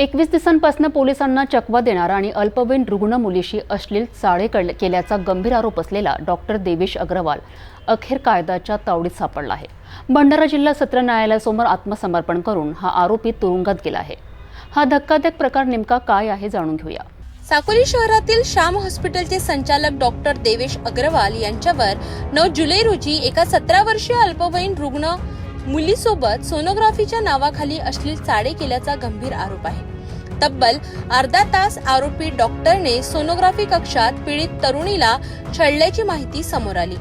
एकवीस दिवसांपासून पोलिसांना चकवा देणारा आणि अल्पवयीन रुग्ण मुलीशी अश्लील चाळे केल्याचा गंभीर आरोप असलेला डॉक्टर देवेश अग्रवाल अखेर कायद्याच्या तावडीत सापडला आहे. भंडारा जिल्हा सत्र न्यायालयासमोर आत्मसमर्पण करून हा आरोपी तुरुंगात गेला आहे. हा धक्कादायक प्रकार नेमका काय आहे जाणून घेऊया. साकोली शहरातील श्याम हॉस्पिटलचे संचालक डॉक्टर देवेश अग्रवाल यांच्यावर नऊ जुलै रोजी एका सतरा वर्षीय अल्पवयीन रुग्ण मुलीसोबत सोनोग्राफीच्या नावाखाली अश्लील चाळे केल्याचा गंभीर आरोप आहे. तब्बल अर्धा तास आरोपी डॉक्टरने सोनोग्राफी कक्षात पीडित तरुणीला छळल्याची माहिती समोर आली.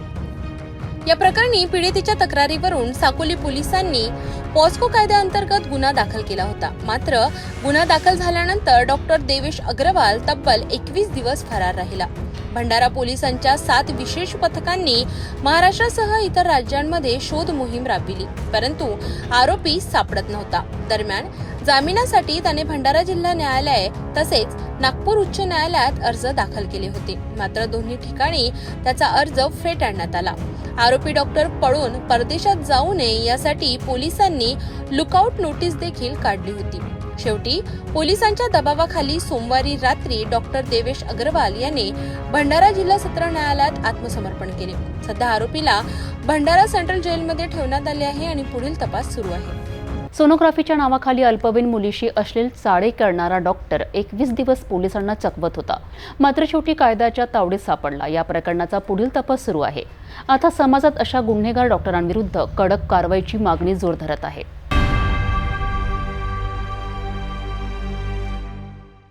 या प्रकरणी पीडितेच्या तक्रारीवरून साकोली पोलिसांनी पॉस्को कायद्याअंतर्गत गुन्हा दाखल केला होता. मात्र गुन्हा दाखल झाल्यानंतर डॉक्टर देवेश अग्रवाल तब्बल एकवीस दिवस फरार राहिला. भंडारा पोलिसांच्या सात विशेष पथकांनी महाराष्ट्रासह इतर राज्यांमध्ये शोध मोहीम राबविली परंतु आरोपी सापडत नव्हता. दरम्यान जामिनासाठी त्याने भंडारा जिल्हा न्यायालय तसेच नागपूर उच्च न्यायालयात अर्ज दाखल केले होते. मात्र दोन्ही ठिकाणी त्याचा अर्ज फेटाळण्यात आला. आरोपी डॉक्टर पळून परदेशात जाऊ नये यासाठी पोलिसांनी लुकआउट नोटीस देखील काढली होती. शेवटी पोलिसांच्या दबावाखाली सोमवारी रात्री डॉक्टर देवेश अग्रवाल यांनी भंडारा जिल्हा सत्र न्यायालयात आत्मसमर्पण केले. सध्या आरोपीला भंडारा सेंट्रल जेलमध्ये ठेवण्यात आले आहे आणि पुढील तपास सुरू आहे. सोनोग्राफीच्या नावाखाली अल्पवयीन मुलीशी अश्लील चाळे करणारा डॉक्टर एकवीस दिवस पोलिसांना चकवत होता. मात्र शेवटी कायद्याच्या तावडीत सापडला. या प्रकरणाचा पुढील तपास सुरू आहे. आता समाजात अशा गुन्हेगार डॉक्टरांविरुद्ध कडक कारवाईची मागणी जोर धरत आहे.